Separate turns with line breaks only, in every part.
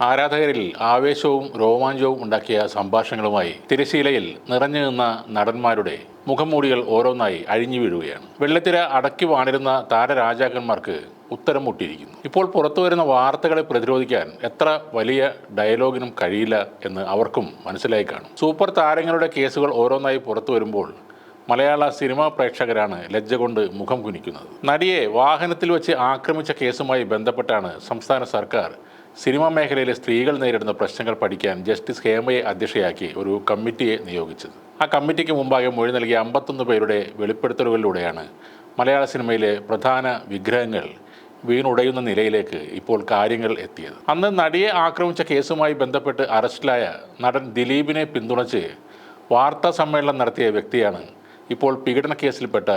ആരാധകരിൽ ആവേശവും രോമാഞ്ചവും ഉണ്ടാക്കിയ സംഭാഷണങ്ങളുമായി തിരശീലയിൽ നിറഞ്ഞു നിന്ന നടന്മാരുടെ മുഖംമൂടികൾ ഓരോന്നായി അഴിഞ്ഞു വീഴുകയാണ്. വെള്ളത്തിര അടക്കി വാണിരുന്ന താരരാജാക്കന്മാർക്ക് ഉത്തരം മുട്ടിയിരിക്കുന്നു. ഇപ്പോൾ പുറത്തു വരുന്ന വാർത്തകളെ പ്രതിരോധിക്കാൻ എത്ര വലിയ ഡയലോഗിനും കഴിയില്ല എന്ന് അവർക്കും മനസ്സിലായി കാണും. സൂപ്പർ താരങ്ങളുടെ കേസുകൾ ഓരോന്നായി പുറത്തു വരുമ്പോൾ മലയാള സിനിമാ പ്രേക്ഷകരാണ് ലജ്ജ കൊണ്ട് മുഖം കുനിക്കുന്നത്. നടിയെ വാഹനത്തിൽ വെച്ച് ആക്രമിച്ച കേസുമായി ബന്ധപ്പെട്ടാണ് സംസ്ഥാന സർക്കാർ സിനിമാ മേഖലയിലെ സ്ത്രീകൾ നേരിടുന്ന പ്രശ്നങ്ങൾ പഠിക്കാൻ ജസ്റ്റിസ് ഹേമയെ അധ്യക്ഷയാക്കി ഒരു കമ്മിറ്റിയെ നിയോഗിച്ചത്. ആ കമ്മിറ്റിക്ക് മുമ്പാകെ മൊഴി നൽകിയ അമ്പത്തൊന്ന് പേരുടെ വെളിപ്പെടുത്തലുകളിലൂടെയാണ് മലയാള സിനിമയിലെ പ്രധാന വിഗ്രഹങ്ങൾ വീണുടയുന്ന നിലയിലേക്ക് ഇപ്പോൾ കാര്യങ്ങൾ എത്തിയത്. അന്ന് നടിയെ ആക്രമിച്ച കേസുമായി ബന്ധപ്പെട്ട് അറസ്റ്റിലായ നടൻ ദിലീപിനെ പിന്തുണച്ച് വാർത്താ സമ്മേളനം നടത്തിയ വ്യക്തിയാണ് ഇപ്പോൾ പീഡന കേസിൽപ്പെട്ട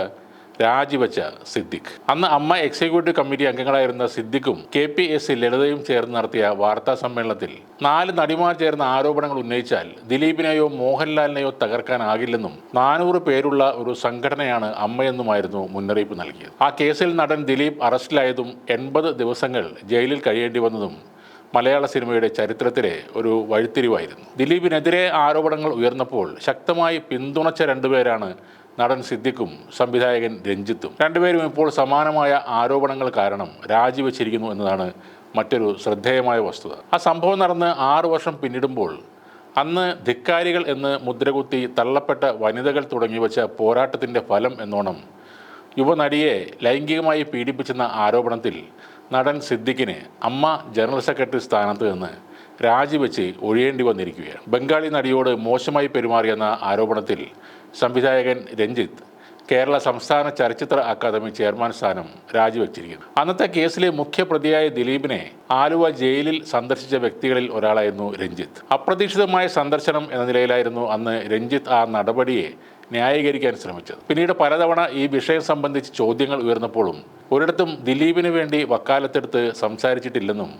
രാജിവെച്ച സിദ്ദിഖ്. അന്ന് അമ്മ എക്സിക്യൂട്ടീവ് കമ്മിറ്റി അംഗങ്ങളായിരുന്ന സിദ്ദിഖും കെ പി എസ് സി ലളിതയും ചേർന്ന് നടത്തിയ വാർത്താ സമ്മേളനത്തിൽ നാല് നടിമാർ ചേർന്ന ആരോപണങ്ങൾ ഉന്നയിച്ചാൽ ദിലീപിനെയോ മോഹൻലാലിനെയോ തകർക്കാനാകില്ലെന്നും നാനൂറ് പേരുള്ള ഒരു സംഘടനയാണ് അമ്മയെന്നുമായിരുന്നു മുന്നറിയിപ്പ് നൽകിയത്. ആ കേസിൽ നടൻ ദിലീപ് അറസ്റ്റിലായതും എൺപത് ദിവസങ്ങൾ ജയിലിൽ കഴിയേണ്ടി വന്നതും മലയാള സിനിമയുടെ ചരിത്രത്തിലെ ഒരു വഴിത്തിരിവായിരുന്നു. ദിലീപിനെതിരെ ആരോപണങ്ങൾ ഉയർന്നപ്പോൾ ശക്തമായി പിന്തുണച്ച രണ്ടുപേരാണ് നടൻ സിദ്ദിഖും സംവിധായകൻ രഞ്ജിത്തും. രണ്ടുപേരും ഇപ്പോൾ സമാനമായ ആരോപണങ്ങൾ കാരണം രാജിവെച്ചിരിക്കുന്നു എന്നതാണ് മറ്റൊരു ശ്രദ്ധേയമായ വസ്തുത. ആ സംഭവം നടന്ന് ആറു വർഷം പിന്നിടുമ്പോൾ അന്ന് ധിക്കാരികൾ എന്ന് മുദ്രകുത്തി തള്ളപ്പെട്ട വനിതകൾ തുടങ്ങി വെച്ച പോരാട്ടത്തിന്റെ ഫലം എന്നോണം യുവനടിയെ ലൈംഗികമായി പീഡിപ്പിച്ചെന്ന ആരോപണത്തിൽ നടൻ സിദ്ദിഖിനെ അമ്മ ജനറൽ സെക്രട്ടറി സ്ഥാനത്ത് നിന്ന് രാജിവെച്ച് ഒഴിയേണ്ടി വന്നിരിക്കുകയാണ്. ബംഗാളി നടിയോട് മോശമായി പെരുമാറിയെന്ന ആരോപണത്തിൽ സംവിധായകൻ രഞ്ജിത്ത് കേരള സംസ്ഥാന ചലച്ചിത്ര അക്കാദമി ചെയർമാൻ സ്ഥാനം രാജിവെച്ചിരിക്കുന്നു. അന്നത്തെ കേസിലെ മുഖ്യപ്രതിയായ ദിലീപിനെ ആലുവ ജയിലിൽ സന്ദർശിച്ച വ്യക്തികളിൽ ഒരാളായിരുന്നു രഞ്ജിത്ത്. അപ്രതീക്ഷിതമായ സന്ദർശനം എന്ന നിലയിലായിരുന്നു അന്ന് രഞ്ജിത്ത് ആ നടപടിയെ ന്യായീകരിക്കാൻ ശ്രമിച്ചത്. പിന്നീട് പലതവണ ഈ വിഷയം സംബന്ധിച്ച് ചോദ്യങ്ങൾ ഉയർന്നപ്പോഴും ഒരിടത്തും ദിലീപിന് വേണ്ടി വക്കാലത്തെടുത്ത് സംസാരിച്ചിട്ടില്ലെന്നും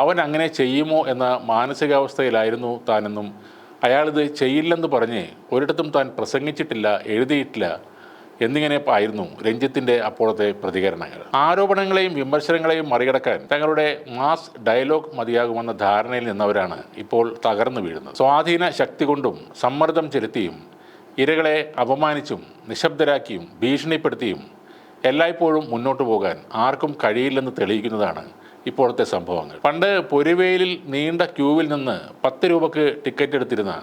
അവൻ അങ്ങനെ ചെയ്യുമോ എന്ന മാനസികാവസ്ഥയിലായിരുന്നു താനെന്നും അയാളിത് ചെയ്യില്ലെന്ന് പറഞ്ഞ് ഒരിടത്തും താൻ പ്രസംഗിച്ചിട്ടില്ല എഴുതിയിട്ടില്ല എന്നിങ്ങനെ ആയിരുന്നു രഞ്ജിത്തിന്റെ അപ്പോഴത്തെ പ്രതികരണങ്ങൾ. ആരോപണങ്ങളെയും വിമർശനങ്ങളെയും മറികടക്കാൻ തങ്ങളുടെ മാസ് ഡയലോഗ് മതിയാകുമെന്ന ധാരണയിൽ നിന്നവരാണ് ഇപ്പോൾ തകർന്നു വീഴുന്നത്. സ്വാധീന ശക്തി കൊണ്ടും സമ്മർദ്ദം ചെലുത്തിയും ഇരകളെ അപമാനിച്ചും നിശബ്ദരാക്കിയും ഭീഷണിപ്പെടുത്തിയും എല്ലായ്പ്പോഴും മുന്നോട്ട് പോകാൻ ആർക്കും കഴിയില്ലെന്ന് തെളിയിക്കുന്നതാണ് ഇപ്പോഴത്തെ സംഭവങ്ങൾ. പണ്ട് പൊരുവേലിൽ നീണ്ട ക്യൂവിൽ നിന്ന് പത്ത് രൂപക്ക് ടിക്കറ്റ് എടുത്തിരുന്ന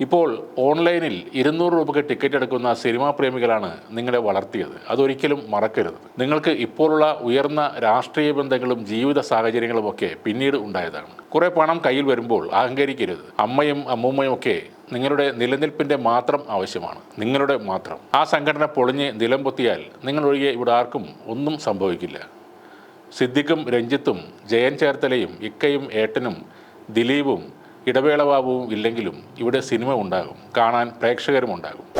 ഇപ്പോൾ ഓൺലൈനിൽ ഇരുന്നൂറ് രൂപയ്ക്ക് ടിക്കറ്റ് എടുക്കുന്ന സിനിമാ പ്രേമികളാണ് നിങ്ങളെ വളർത്തിയത്. അതൊരിക്കലും മറക്കരുത്. നിങ്ങൾക്ക് ഇപ്പോഴുള്ള ഉയർന്ന രാഷ്ട്രീയ ബന്ധങ്ങളും ജീവിത സാഹചര്യങ്ങളും ഒക്കെ പിന്നീട് ഉണ്ടായതാണ്. കുറേ പണം കയ്യിൽ വരുമ്പോൾ അഹങ്കരിക്കരുത്. അമ്മയും അമ്മൂമ്മയും ഒക്കെ നിങ്ങളുടെ നിലനിൽപ്പിന്റെ മാത്രം ആവശ്യമാണ്. നിങ്ങളുടെ മാത്രം. ആ സംഘടന പൊളിഞ്ഞ് നിലം പൊത്തിയാൽ നിങ്ങളൊഴികെ ഇവിടെ ആർക്കും ഒന്നും സംഭവിക്കില്ല. സിദ്ദിഖും രഞ്ജിത്തും ജയൻ ചേർത്തലയും ഇക്കയും ഏട്ടനും ദിലീപും ഇടവേള ഇല്ലെങ്കിലും ഇവിടെ സിനിമ ഉണ്ടാകും കാണാൻ പ്രേക്ഷകരും ഉണ്ടാകും